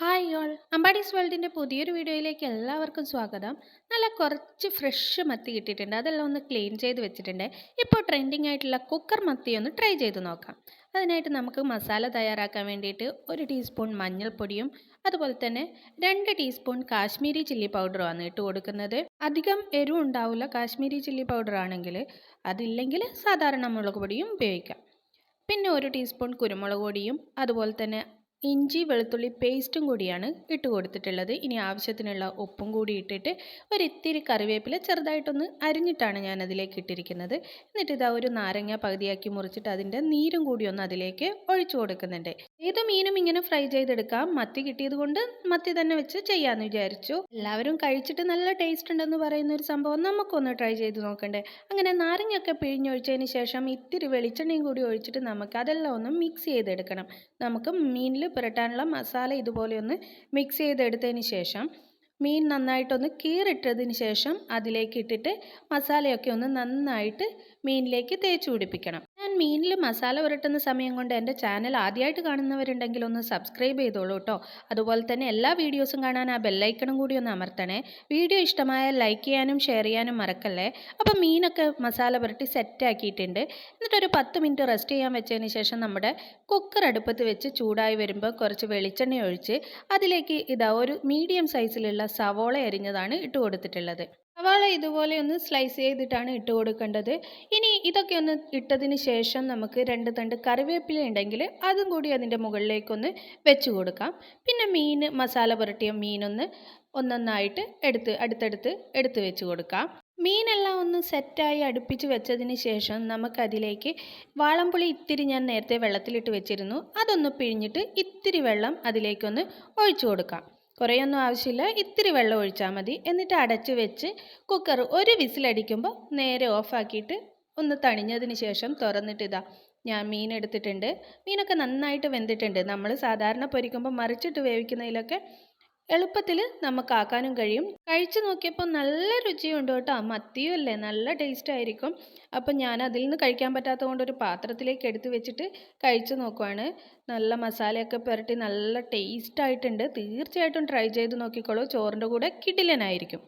Hi all അമ്പാടീസ് വേൾഡിന്റെ പുതിയൊരു വീഡിയോയിലേക്ക് എല്ലാവർക്കും സ്വാഗതം. നല്ല കുറച്ച് ഫ്രഷ് മത്തി കിട്ടിയിട്ടുണ്ട്. അതെല്ലാം ഒന്ന് ക്ലീൻ ചെയ്ത് വെച്ചിട്ടുണ്ട്. ഇപ്പോൾ ട്രെൻഡിങ് ആയിട്ടുള്ള കുക്കർ മത്തി ഒന്ന് ട്രൈ ചെയ്ത് നോക്കാം. അതിനായിട്ട് നമുക്ക് മസാല തയ്യാറാക്കാൻ വേണ്ടിയിട്ട് ഒരു ടീസ്പൂൺ മഞ്ഞൾപ്പൊടിയും അതുപോലെ തന്നെ രണ്ട് ടീസ്പൂൺ കാശ്മീരി ചില്ലി പൗഡറുമാണ് ഇട്ട് കൊടുക്കുന്നത്. അധികം എരിവ് ഉണ്ടാവില്ല. കാശ്മീരി ചില്ലി പൗഡർ ആണെങ്കിൽ അതില്ലെങ്കിൽ സാധാരണ മുളക് പൊടിയും ഉപയോഗിക്കാം. പിന്നെ ഒരു ടീസ്പൂൺ കുരുമുളക് പൊടിയും അതുപോലെ തന്നെ ഇഞ്ചി വെളുത്തുള്ളി പേസ്റ്റും കൂടിയാണ് ഇട്ട് കൊടുത്തിട്ടുള്ളത്. ഇനി ആവശ്യത്തിനുള്ള ഉപ്പും കൂടി ഇട്ടിട്ട് ഒരിത്തിരി കറിവേപ്പില ചെറുതായിട്ടൊന്ന് അരിഞ്ഞിട്ടാണ് ഞാൻ അതിലേക്ക് ഇട്ടിരിക്കുന്നത്. എന്നിട്ട് ഇതാ ഒരു നാരങ്ങ പകുതിയാക്കി മുറിച്ചിട്ട് അതിന്റെ നീരും കൂടി ഒന്ന് അതിലേക്ക് ഒഴിച്ചു കൊടുക്കുന്നുണ്ട്. ഏത് മീനും ഇങ്ങനെ ഫ്രൈ ചെയ്തെടുക്കാം? മത്തി കിട്ടിയത് കൊണ്ട് മത്തി തന്നെ വെച്ച് ചെയ്യാമെന്ന് വിചാരിച്ചു. എല്ലാവരും കഴിച്ചിട്ട് നല്ല ടേസ്റ്റ് ഉണ്ടെന്ന് പറയുന്ന ഒരു സംഭവം നമുക്കൊന്ന് ട്രൈ ചെയ്ത് നോക്കണ്ടേ. അങ്ങനെ നാരങ്ങയൊക്കെ പിഴിഞ്ഞൊഴിച്ചതിന് ശേഷം ഇത്തിരി വെളിച്ചെണ്ണയും കൂടി ഒഴിച്ചിട്ട് നമുക്ക് അതെല്ലാം ഒന്ന് മിക്സ് ചെയ്തെടുക്കണം. നമുക്ക് മീനിൽ പുരട്ടാനുള്ള മസാല ഇതുപോലെ ഒന്ന് മിക്സ് ചെയ്തെടുത്തതിന് ശേഷം മീൻ നന്നായിട്ടൊന്ന് കീറിട്ടതിന് ശേഷം അതിലേക്ക് ഇട്ടിട്ട് മസാലയൊക്കെ ഒന്ന് നന്നായിട്ട് മീനിലേക്ക് തേച്ച് പിടിപ്പിക്കണം. ഞാൻ മീനിൽ മസാല പുരട്ടുന്ന സമയം കൊണ്ട് എന്റെ ചാനൽ ആദ്യമായിട്ട് കാണുന്നവരുണ്ടെങ്കിൽ ഒന്ന് സബ്സ്ക്രൈബ് ചെയ്തോളൂ കേട്ടോ. അതുപോലെ തന്നെ എല്ലാ വീഡിയോസും കാണാൻ ആ ബെല്ലൈക്കണും കൂടി ഒന്ന് അമർത്തണേ. വീഡിയോ ഇഷ്ടമായ ലൈക്ക് ചെയ്യാനും ഷെയർ ചെയ്യാനും മറക്കല്ലേ? അപ്പോൾ മീനൊക്കെ മസാല പുരട്ടി സെറ്റാക്കിയിട്ടുണ്ട് എന്നിട്ടൊരു പത്ത് മിനിറ്റ് റെസ്റ്റ് ചെയ്യാൻ വെച്ചതിന് ശേഷം നമ്മുടെ കുക്കർ അടുപ്പത്ത് വെച്ച് ചൂടായി വരുമ്പോൾ കുറച്ച് വെളിച്ചെണ്ണ ഒഴിച്ച് അതിലേക്ക് ഇതാ ഒരു മീഡിയം സൈസിലുള്ള സവോള അരിഞ്ഞതാണ് ഇട്ട് കൊടുത്തിട്ടുള്ളത്. സവാള ഇതുപോലെ ഒന്ന് സ്ലൈസ് ചെയ്തിട്ടാണ് ഇട്ട് കൊടുക്കേണ്ടത്. ഇനി ഇതൊക്കെ ഒന്ന് ഇട്ടതിന് ശേഷം നമുക്ക് രണ്ട് തണ്ട് കറിവേപ്പില ഉണ്ടെങ്കിൽ അതും കൂടി അതിന്റെ മുകളിലേക്കൊന്ന് വെച്ച് കൊടുക്കാം. പിന്നെ മീൻ മസാല പുരട്ടിയ മീനൊന്ന് ഒന്നൊന്നായിട്ട് എടുത്ത് അടുത്തടുത്ത് എടുത്ത് വെച്ച് കൊടുക്കാം. മീനെല്ലാം ഒന്ന് സെറ്റായി അടുപ്പിച്ച് വെച്ചതിന് ശേഷം നമുക്കതിലേക്ക് വാളംപുളി ഇത്തിരി ഞാൻ നേരത്തെ വെള്ളത്തിലിട്ട് വെച്ചിരുന്നു. അതൊന്ന് പിഴിഞ്ഞിട്ട് ഇത്തിരി വെള്ളം അതിലേക്കൊന്ന് ഒഴിച്ചു കൊടുക്കാം. കുറേയൊന്നും ആവശ്യമില്ല. ഇത്തിരി വെള്ളം ഒഴിച്ചാൽ മതി. എന്നിട്ട് അടച്ചു വെച്ച് കുക്കർ ഒരു വിസിലടിക്കുമ്പോൾ നേരെ ഓഫാക്കിയിട്ട് ഒന്ന് തണിഞ്ഞതിന് ശേഷം തുറന്നിട്ട് ഇതാ ഞാൻ മീൻ എടുത്തിട്ടുണ്ട്. മീനൊക്കെ നന്നായിട്ട് വെന്തിട്ടുണ്ട്. നമ്മൾ സാധാരണ പൊരിക്കുമ്പോൾ മറിച്ചിട്ട് വേവിക്കുന്നതിലൊക്കെ എളുപ്പത്തിൽ നമുക്കാക്കാനും കഴിയും. കഴിച്ചു നോക്കിയപ്പോൾ നല്ല രുചിയുണ്ട് കേട്ടോ. മത്തിയും അല്ലേ? നല്ല ടേസ്റ്റ് ആയിരിക്കും. അപ്പം ഞാൻ അതിൽ നിന്ന് കഴിക്കാൻ പറ്റാത്തത് കൊണ്ട് ഒരു പാത്രത്തിലേക്ക് എടുത്ത് വെച്ചിട്ട് കഴിച്ചു നോക്കുവാണ്. നല്ല മസാലയൊക്കെ പുരട്ടി നല്ല ടേസ്റ്റ് ആയിട്ടുണ്ട്. തീർച്ചയായിട്ടും ട്രൈ ചെയ്ത് നോക്കിക്കോളൂ. ചോറിന്റെ കൂടെ കിടിലനായിരിക്കും.